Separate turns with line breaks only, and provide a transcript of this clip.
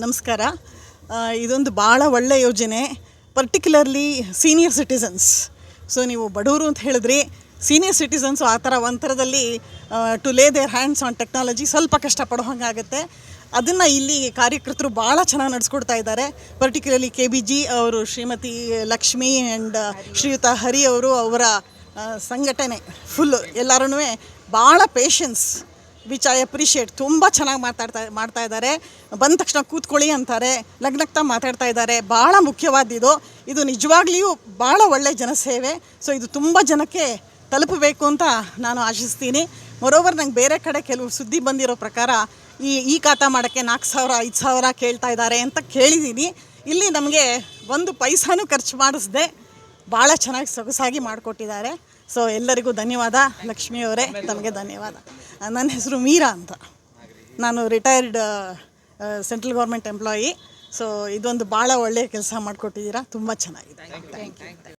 ನಮಸ್ಕಾರ. ಇದೊಂದು ಭಾಳ ಒಳ್ಳೆಯ ಯೋಜನೆ. ಪರ್ಟಿಕ್ಯುಲರ್ಲಿ ಸೀನಿಯರ್ ಸಿಟಿಸನ್ಸ್ ಸೊ ನೀವು ಬಡವರು ಅಂತ ಹೇಳಿದ್ರಿ ಸೀನಿಯರ್ ಸಿಟಿಸನ್ಸು ಆ ಥರ ಒಂಥರದಲ್ಲಿ to lay their hands on technology ಸ್ವಲ್ಪ ಕಷ್ಟಪಡೋ ಹಾಗಾಗುತ್ತೆ ಅದನ್ನು ಇಲ್ಲಿ ಕಾರ್ಯಕರ್ತರು ಭಾಳ ಚೆನ್ನಾಗಿ ನಡೆಸ್ಕೊಡ್ತಾ ಇದ್ದಾರೆ. ಪರ್ಟಿಕ್ಯುಲರ್ಲಿ ಕೆ ಬಿ ಜಿ ಅವರು, ಶ್ರೀಮತಿ ಲಕ್ಷ್ಮಿ ಆ್ಯಂಡ್ ಶ್ರೀಯುತ ಹರಿ ಅವರು ಅವರ ಸಂಘಟನೆ ಫುಲ್ಲು ಎಲ್ಲರೂ ಭಾಳ ಪೇಷನ್ಸ್ ವಿಚ್ ಐ ಅಪ್ರಿಷಿಯೇಟ್, ತುಂಬ ಚೆನ್ನಾಗಿ ಮಾತಾಡ್ತಾ, ಮಾಡ್ತಾ ಇದ್ದಾರೆ. ಬಂದ ತಕ್ಷಣ ಕೂತ್ಕೊಳ್ಳಿ ಅಂತಾರೆ ಲಗ್ನಗ್ತಾ ಮಾತಾಡ್ತಾ ಇದ್ದಾರೆ. ಭಾಳ ಮುಖ್ಯವಾದಿದು. ಇದು ನಿಜವಾಗ್ಲಿಯೂ ಭಾಳ ಒಳ್ಳೆಯ ಜನಸೇವೆ. ಸೊ ಇದು ತುಂಬ ಜನಕ್ಕೆ ತಲುಪಬೇಕು ಅಂತ ನಾನು ಆಶಿಸ್ತೀನಿ. ಮೊರೋವರ್ ನಂಗೆ ಬೇರೆ ಕಡೆ ಕೆಲವು ಸುದ್ದಿ ಬಂದಿರೋ ಪ್ರಕಾರ ಈ ಈ ಖಾತಾ ಮಾಡೋಕ್ಕೆ ನಾಲ್ಕು ಸಾವಿರ, ಐದು ಸಾವಿರ ಕೇಳ್ತಾ ಇದ್ದಾರೆ ಅಂತ ಕೇಳಿದ್ದೀನಿ. ಇಲ್ಲಿ ನಮಗೆ ಒಂದು ಪೈಸಾನೂ ಖರ್ಚು ಮಾಡಿಸ್ದೆ ಭಾಳ ಚೆನ್ನಾಗಿ ಸೊಗಸಾಗಿ ಮಾಡಿಕೊಟ್ಟಿದ್ದಾರೆ. ಸೊ ಎಲ್ಲರಿಗೂ ಧನ್ಯವಾದ. ಲಕ್ಷ್ಮಿಯವರೇ ತಮಗೆ ಧನ್ಯವಾದ. ನನ್ನ ಹೆಸರು ಮೀರಾ ಅಂತ. ನಾನು retired central government employee so ಇದೊಂದು ಭಾಳ ಒಳ್ಳೆಯ ಕೆಲಸ ಮಾಡಿಕೊಟ್ಟಿದ್ದೀರಾ. ತುಂಬ ಚೆನ್ನಾಗಿದೆ. Thank you